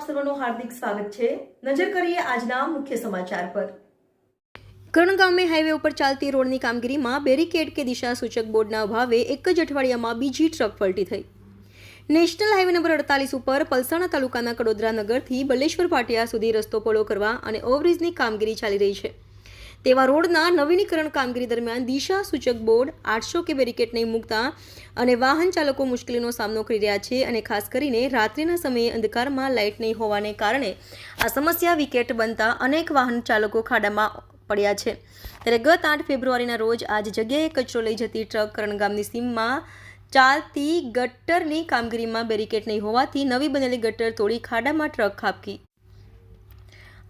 સર્વનું હાર્દિક સ્વાગત છે. નજર કરીએ આજના મુખ્ય સમાચાર પર. ગણગામે ગામે હાઈવે ઉપર ચાલતી રોડની કામગીરીમાં બેરિકેડ કે દિશા સૂચક બોર્ડના અભાવે એક જ અઠવાડિયામાં બીજી ટ્રક પલટી થઈ. નેશનલ હાઈવે નંબર અડતાલીસ ઉપર પલસાણા તાલુકાના કડોદરા નગરથી બલેશ્વર પાટિયા સુધી રસ્તો પોળો કરવા અને ઓવરબ્રિજની કામગીરી ચાલી રહી છે. તેવા રોડના નવીનીકરણ કામગીરી દરમિયાન દિશા સૂચક બોર્ડ, આઠસો કે બેરિકેટ નહીં મૂકતા અને વાહન ચાલકો મુશ્કેલીનો સામનો કરી રહ્યા છે અને ખાસ કરીને રાત્રિના સમયે અંધકારમાં લાઇટ નહીં હોવાને કારણે આ સમસ્યા વિકેટ બનતા અનેક વાહન ચાલકો ખાડામાં પડ્યા છે. ત્યારે ગત આઠ ફેબ્રુઆરીના રોજ આ જગ્યાએ કચરો લઈ જતી ટ્રક કરણ ગામની સીમમાં ચાલતી ગટરની કામગીરીમાં બેરિકેટ નહીં હોવાથી નવી બનેલી ગટર તોડી ખાડામાં ટ્રક ખાબકી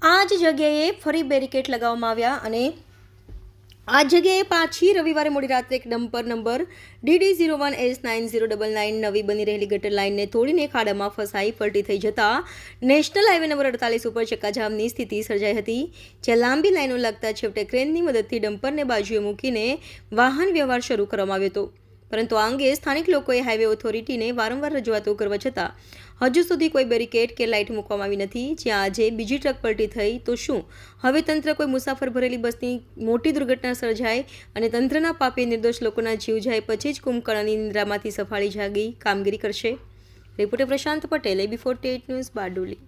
આ જ જગ્યાએ ફરી બેરિકેડ લગાવવામાં આવ્યા અને આ જગ્યાએ પાછી રવિવારે મોડી રાત્રે એક dumper number DD zero one S nine zero double nine નવી બની રહેલી ગટર લાઇનને તોડીને ખાડામાં ફસાઈ પલટી થઈ જતા નેશનલ હાઈવે નંબર અડતાલીસ ઉપર ચક્કાજામની સ્થિતિ સર્જાઈ હતી, જ્યાં લાંબી લાઈનો લાગતા છેવટે ક્રેનની મદદથી ડમ્પરને બાજુએ મૂકીને વાહન વ્યવહાર શરૂ કરવામાં આવ્યો હતો. પરંતુ આ અંગે સ્થાનિક લોકોએ હાઈવે ઓથોરિટીને વારંવાર રજૂઆતો કરવા છતાં, હજુ સુધી કોઈ બેરિકેડ કે લાઇટ મૂકવામાં આવી નથી. જ્યાં આજે બીજી ટ્રક પલટી થઈ, તો શું? હવે તંત્ર કોઈ મુસાફર ભરેલી બસની મોટી દુર્ઘટના સર્જાય અને તંત્રના પાપે નિર્દોષ લોકોના જીવ જાય પછી જ કુંભકર્ણની નિંદ્રામાંથી સફાળી જાગી કામગીરી કરશે? Reporter Prashant Patel AB forty eight news Bardoli.